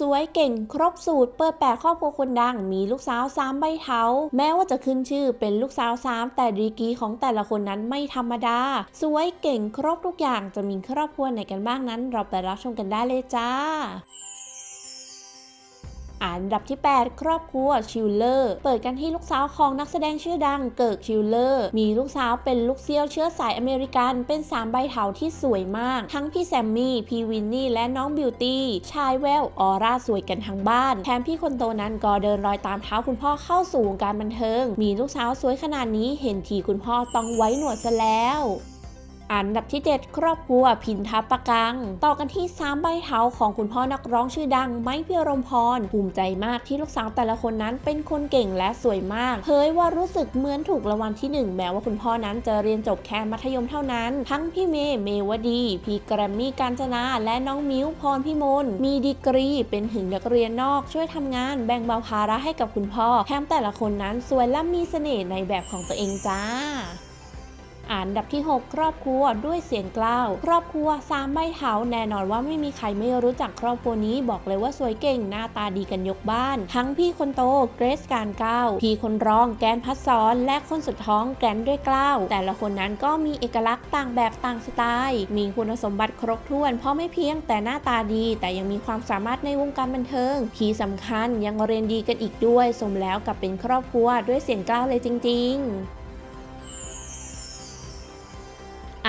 สวยเก่งครบสูตร เปิดแปะครอบครัวคนดัง มีลูกสาวสามใบเทาแม้ว่าจะขึ้นชื่อเป็นลูกสาวสามแต่ดีกีของแต่ละคนนั้นไม่ธรรมดา สวยเก่งครบทุกอย่างจะมีครอบครัวไหนกันบ้างนั้น เราไปรับชมกันได้เลยจ้า อันดับที่ 8 ครอบครัวชิลเลอร์ เปิดกันที่ลูกสาวของนักแสดงชื่อดังเกิร์กชิลเลอร์ มีลูกสาวเป็นลูกเซี่ยวเชื้อสายอเมริกัน เป็นสามใบเถาที่สวยมาก ทั้งพี่แซมมี่ พี่วินนี่ และน้องบิวตี้ ชายแววออร่าสวยกันทั้งบ้าน แถมพี่คนโตนั้นก็เดินรอยตามเท้าคุณพ่อเข้าสู่วงการบันเทิง มีลูกสาวสวยขนาดนี้เห็นทีคุณพ่อต้องไว้หนวดซะแล้ว อันดับที่ 7 ครอบครัวพินทับประกัง ต่อกันที่3ใบเท้าของคุณพ่อนักร้องชื่อดัง ไม้พิรมพร ภูมิใจมากที่ลูกสาวแต่ละคนนั้นเป็นคนเก่งและสวยมากเผยว่ารู้สึกเหมือนถูกรางวัลที่ 1 แม้ว่าคุณพ่อนั้นจะเรียนจบแค่มัธยมเท่านั้น ทั้งพี่เมย์เมวดี พี่แกรมมี่กาญจนาและน้องมิ้วพรพิมลมีดีกรีเป็นถึงนักเรียนนอก ช่วยทำงานแบ่งเบาภาระให้กับคุณพ่อแถมแต่ละคนนั้นสวยและมีเสน่ห์ในแบบของตัวเองจ้า อันดับที่ 6 ครอบครัวด้วยเสียงกล้าว ครอบครัวสามใบเถาแน่นอนว่าไม่มีใครไม่รู้จักครอบครัวนี้บอกเลยว่าสวยเก่งหน้าตาดีกันยกบ้าน ทั้งพี่คนโตเกรซการก้าวพี่คนรองแกนพัดสอนและคนสุดท้องแกนด้วยกล้าวแต่ละคนนั้นก็มีเอกลักษณ์ต่างแบบต่างสไตล์มีคุณสมบัติครบถ้วน เพราะไม่เพียงแต่หน้าตาดี แต่ยังมีความสามารถในวงการบันเทิง ที่สำคัญยังเรียนดีกันอีกด้วย สมแล้วกับเป็นครอบครัวด้วยเสียงกล้าวเลยจริง ๆ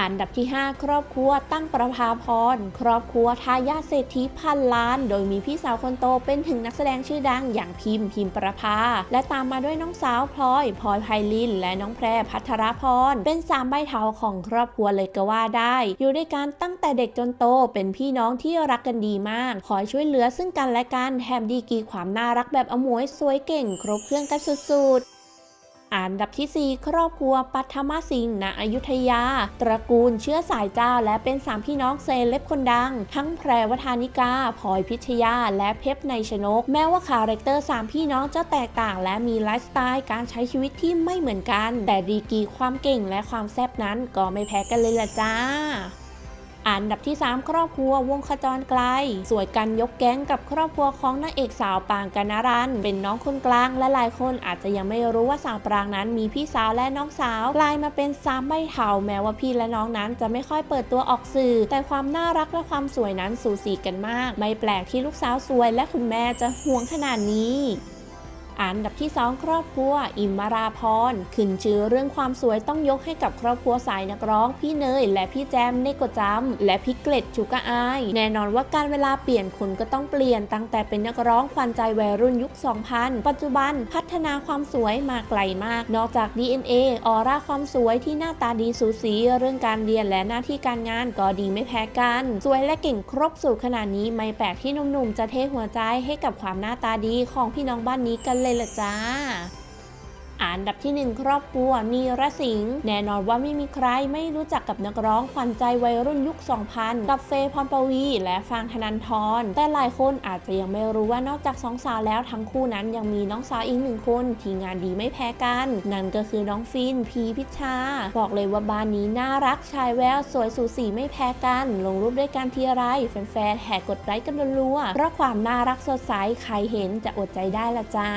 อันดับที่ 5 ครอบครัวตั้งประภาพร ครอบครัวทายาทเศรษฐีพันล้าน โดยมีพี่สาวคนโตเป็นถึงนักแสดงชื่อดังอย่างพิมพ์พิมพ์ประภา และตามมาด้วยน้องสาวพลอยพลอยไพลิน และน้องแพรพัทรพร เป็นสามใบเถาของครอบครัวเลยก็ว่าได้ อยู่ด้วยกันตั้งแต่เด็กจนโตเป็นพี่น้องที่รักกันดีมาก คอยช่วยเหลือซึ่งกันและกันแถมดีกีความน่ารักแบบอมวยสวยเก่ง ครบเครื่องกันสุดๆ อันดับที่ 4 ครอบครัวปัทมสิงห์ณอยุธยา ตระกูลเชื้อสายเจ้า และเป็นสามพี่น้องเซเลบคนดัง ทั้งแพรวทานิกาพลอยพิชยา และเพชรในชนก แม้ว่าคาแรคเตอร์สามพี่น้องจะแตกต่าง และมีไลฟ์สไตล์การใช้ชีวิตที่ไม่เหมือนกัน แต่ดีกีความเก่งและความแซ่บนั้นก็ไม่แพ้กันเลยล่ะจ้า อันดับที่ 3 ครอบครัววงขจรไกล สวยกันยกแก๊งกับครอบครัวของนางเอกสาวปางกนารัน เป็นน้องคนกลางและหลายคนอาจจะยังไม่รู้ว่าสาวปรางนั้นมีพี่สาวและน้องสาวกลายมาเป็นสามใบเถาแม้ว่าพี่และน้องนั้นจะไม่ค่อยเปิดตัวออกสื่อ แต่ความน่ารักและความสวยนั้นสูสีกันมาก ไม่แปลกที่ลูกสาวสวยและคุณแม่จะห่วงขนาดนี้ อันดับที่ 2 ครอบครัว อิมมาราพร ขึ้นชื่อเรื่องความสวยต้องยกให้กับครอบครัวสายนักร้อง พี่เนย และพี่แจมเนโกจัมและพี่เกล็ดชูกาอาย แน่นอนว่าการเวลาเปลี่ยนคนก็ต้องเปลี่ยนตั้งแต่เป็นนักร้องควันใจวัยรุ่นยุค 2000 ปัจจุบันพัฒนาความสวยมาไกลมาก นอกจาก DNA ออร่าความสวยที่หน้าตาดีสูสีเรื่องการเรียนและหน้าที่การงานก็ดีไม่แพ้กัน สวยและเก่งครบสูตรขนาดนี้ไม่แปลกที่หนุ่มๆจะเทหัวใจให้กับความหน้าตาดีของพี่น้องบ้านนี้กันเลยล่ะจ้า อันดับที่ 1 ครอบครัวนีรสิงห์แน่นอนว่าไม่มีใครไม่รู้จักกับนักร้องขวัญใจวัยรุ่นยุค 2000 กับเฟย์พรปวี และฟางธนันทร แต่หลายคนอาจจะยังไม่รู้ว่านอกจากสองสาวแล้วทั้งคู่นั้นยังมีน้องสาวอีกหนึ่งคนที่งานดีไม่แพ้กัน นั่นก็คือน้องฟินพีพิชชาบอกเลยว่าบ้านนี้น่ารักชายแววสวยสูสีไม่แพ้กัน ลงรูปด้วยกันทีไรแฟนๆแห่กดไลค์กันรัวๆเพราะความน่ารักสดใสใครเห็นจะอดใจได้ละจ้า